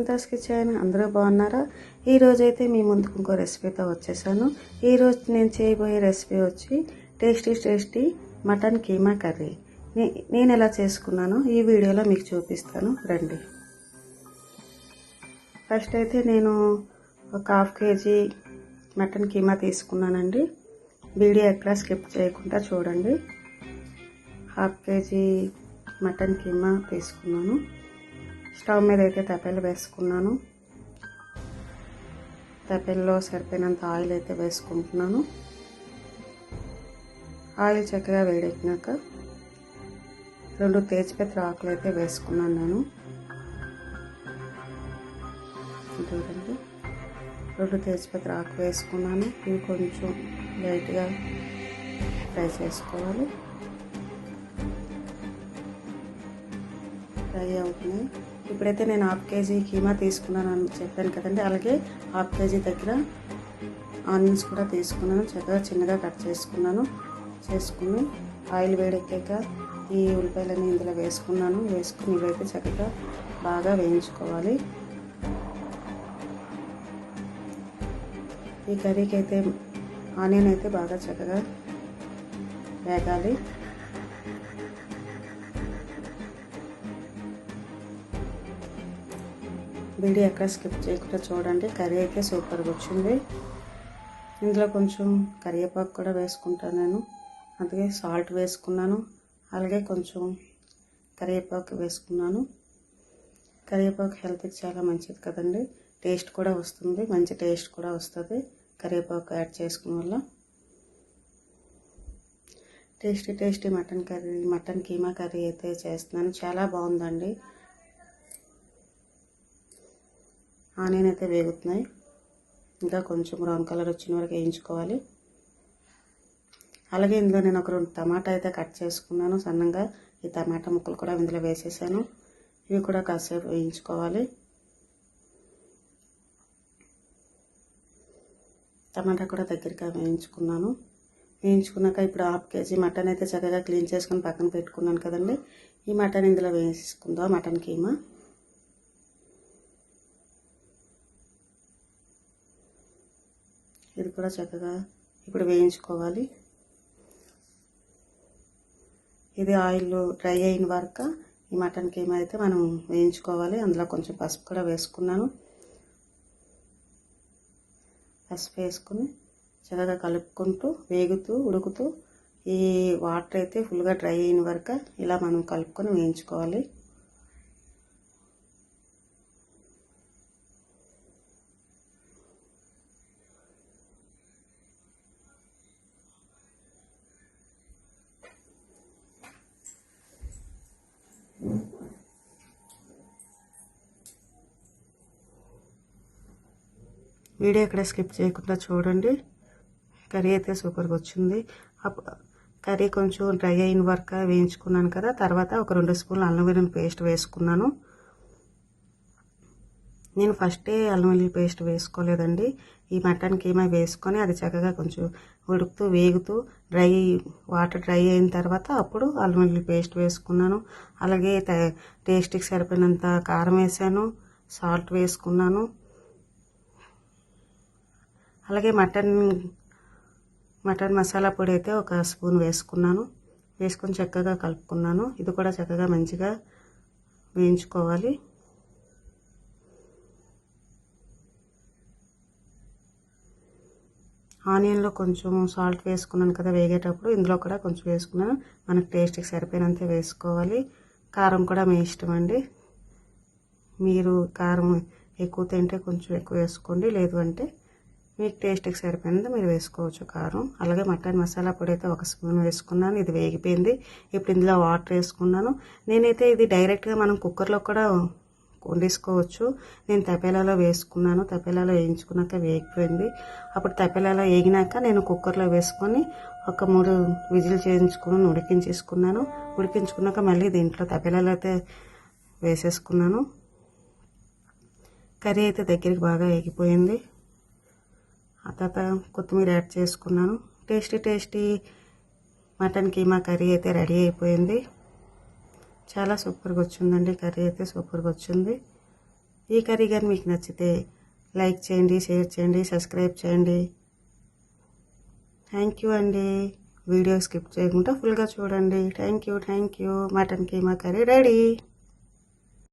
Sunita's kitchen అందరూ బాగున్నారా? ఈరోజు అయితే మీ ముందుకు ఇంకో రెసిపీతో వచ్చేసాను. ఈరోజు నేను చేయబోయే రెసిపీ వచ్చి tasty tasty mutton keema curry. నే- నేను ఎలా చేసుకున్నానో ఈ వీడియోలో మీకు చూపిస్తాను. రండి. ఫస్ట్ అయితే నేను ఒక హాఫ్ కేజీ మటన్ కీమా తీసుకున్నానండి. వీడియో ఎక్కడా స్కిప్ చేయకుండా చూడండి. హాఫ్ కేజీ మటన్ కీమా తీసుకున్నాను. స్టవ్ మీద అయితే తపెలు వేసుకున్నాను. తపెల్లో సరిపోయినంత ఆయిల్ అయితే వేసుకుంటున్నాను. ఆయిల్ చక్కగా వేడెక్కినాక రెండు తేజ్పత్ర ఆకులు అయితే వేసుకున్నాను నేను. చూడండి రెండు తేజ్పత్ర ఆకు వేసుకున్నాను. ఇవి కొంచెం లైట్గా ఫ్రై చేసుకోవాలి. ఫ్రై అవుతున్నాయి. ఇప్పుడైతే నేను హాఫ్ కేజీ కీమా తీసుకున్నాను అని చెప్పాను కదండి. అలాగే హాఫ్ కేజీ దగ్గర ఆనియన్స్ కూడా తీసుకున్నాను. చక్కగా చిన్నగా కట్ చేసుకున్నాను. చేసుకుని ఆయిల్ వేడెక్కాక ఈ ఉల్లిపాయలన్నీ ఇందులో వేసుకున్నాను. వేసుకుని ఇవైతే చక్కగా బాగా వేయించుకోవాలి. ఈ కర్రీకి అయితే ఆనియన్ అయితే బాగా చక్కగా వేగాలి. వీడియో ఎక్కడ స్కిప్ చేయకుండా చూడండి. కర్రీ అయితే సూపర్గా వచ్చింది. ఇందులో కొంచెం కరివేపాకు కూడా వేసుకుంటాను నేను. అందుకే సాల్ట్ వేసుకున్నాను. అలాగే కొంచెం కరివేపాకు వేసుకున్నాను. కరివేపాకు హెల్త్కి చాలా మంచిది కదండి. టేస్ట్ కూడా వస్తుంది. మంచి టేస్ట్ కూడా వస్తుంది కరివేపాకు యాడ్ చేసుకున్న వల్ల. Tasty tasty mutton curry mutton keema curry అయితే చేస్తున్నాను. చాలా బాగుందండి. ఆనియన్ అయితే వేగుతున్నాయి. ఇంకా కొంచెం బ్రౌన్ కలర్ వచ్చిన వరకు వేయించుకోవాలి. అలాగే ఇందులో నేను ఒక రెండు టమాటా అయితే కట్ చేసుకున్నాను సన్నంగా. ఈ టమాటా ముక్కలు కూడా ఇందులో వేసేసాను. ఇవి కూడా కాసేపు వేయించుకోవాలి. టమాటా కూడా దగ్గరగా వేయించుకున్నాను. వేయించుకున్నాక ఇప్పుడు హాఫ్ కేజీ మటన్ అయితే చక్కగా క్లీన్ చేసుకుని పక్కన పెట్టుకున్నాను కదండి. ఈ మటన్ ఇందులో వేసుకుందాం మటన్ కీమా. ఇది కూడా చక్కగా ఇప్పుడు వేయించుకోవాలి. ఇది ఆయిల్ డ్రై అయిన వరకు ఈ మటన్ ఏమైతే అయితే మనం వేయించుకోవాలి. అందులో కొంచెం పసుపు కూడా వేసుకున్నాను. పసుపు వేసుకుని చక్కగా కలుపుకుంటూ వేగుతూ ఉడుకుతూ ఈ వాటర్ అయితే ఫుల్గా డ్రై అయిన వరకు ఇలా మనం కలుపుకొని వేయించుకోవాలి. వీడియో ఇక్కడ స్కిప్ చేయకుండా చూడండి. కర్రీ అయితే సూపర్గా వచ్చింది. కర్రీ కొంచెం డ్రై అయిన వరకు వేయించుకున్నాను కదా తర్వాత ఒక రెండు స్పూన్లు అల్లం వెల్లుల్లి పేస్ట్ వేసుకున్నాను. నేను ఫస్టే అల్లం వెల్లుల్లి పేస్ట్ వేసుకోలేదండి. ఈ మటన్ కీమా వేసుకొని అది చక్కగా కొంచెం ఉడుకుతూ వేగుతూ డ్రై వాటర్ డ్రై అయిన తర్వాత అప్పుడు అల్లం వెల్లుల్లి పేస్ట్ వేసుకున్నాను. అలాగే టేస్ట్కి సరిపోయినంత కారం వేసాను సాల్ట్ వేసుకున్నాను. అలాగే మటన్ మటన్ మసాలా పొడి అయితే ఒక స్పూన్ వేసుకున్నాను. వేసుకొని చక్కగా కలుపుకున్నాను. ఇది కూడా చక్కగా మంచిగా వేయించుకోవాలి. ఆనియన్లో కొంచెం సాల్ట్ వేసుకున్నాను కదా వేగేటప్పుడు. ఇందులో కూడా కొంచెం వేసుకున్నాను. మనకు టేస్ట్కి సరిపోయినంత వేసుకోవాలి. కారం కూడా మీ ఇష్టం అండి. మీరు కారం ఎక్కువ తింటే కొంచెం ఎక్కువ వేసుకోండి. లేదు అంటే మీకు టేస్ట్కి సరిపోయినంత మీరు వేసుకోవచ్చు కారం. అలాగే మటన్ మసాలా పొడి అయితే ఒక స్పూన్ వేసుకున్నాను ఇది వేగిపోయింది. ఇప్పుడు ఇందులో వాటర్ వేసుకున్నాను. నేనైతే ఇది డైరెక్ట్గా మనం కుక్కర్లో కూడా వండేసుకోవచ్చు. నేను తపేలాలో వేసుకున్నాను తపేలాలో వేయించుకున్నాక వేగిపోయింది. అప్పుడు తపేలాలో వేగినాక నేను కుక్కర్లో వేసుకొని ఒక మూడు విజిల్ చేయించుకుని ఉడికించేసుకున్నాను. ఉడికించుకున్నాక మళ్ళీ దీంట్లో తపేలాలో అయితే వేసేసుకున్నాను. కర్రీ అయితే దగ్గరికి బాగా వేగిపోయింది. ఆ తర్వాత కొత్తిమీర యాడ్ చేసుకున్నాను. Tasty tasty mutton keema curry అయితే రెడీ అయిపోయింది. చాలా సూపర్గా వచ్చిందండి. కర్రీ అయితే సూపర్గా వచ్చింది. ఈ కర్రీ కానీ మీకు నచ్చితే లైక్ చేయండి షేర్ చేయండి సబ్స్క్రైబ్ చేయండి. థ్యాంక్ యూ అండి. వీడియో స్కిప్ చేయకుండా ఫుల్గా చూడండి. Thank you thank you. Mutton keema curry ready.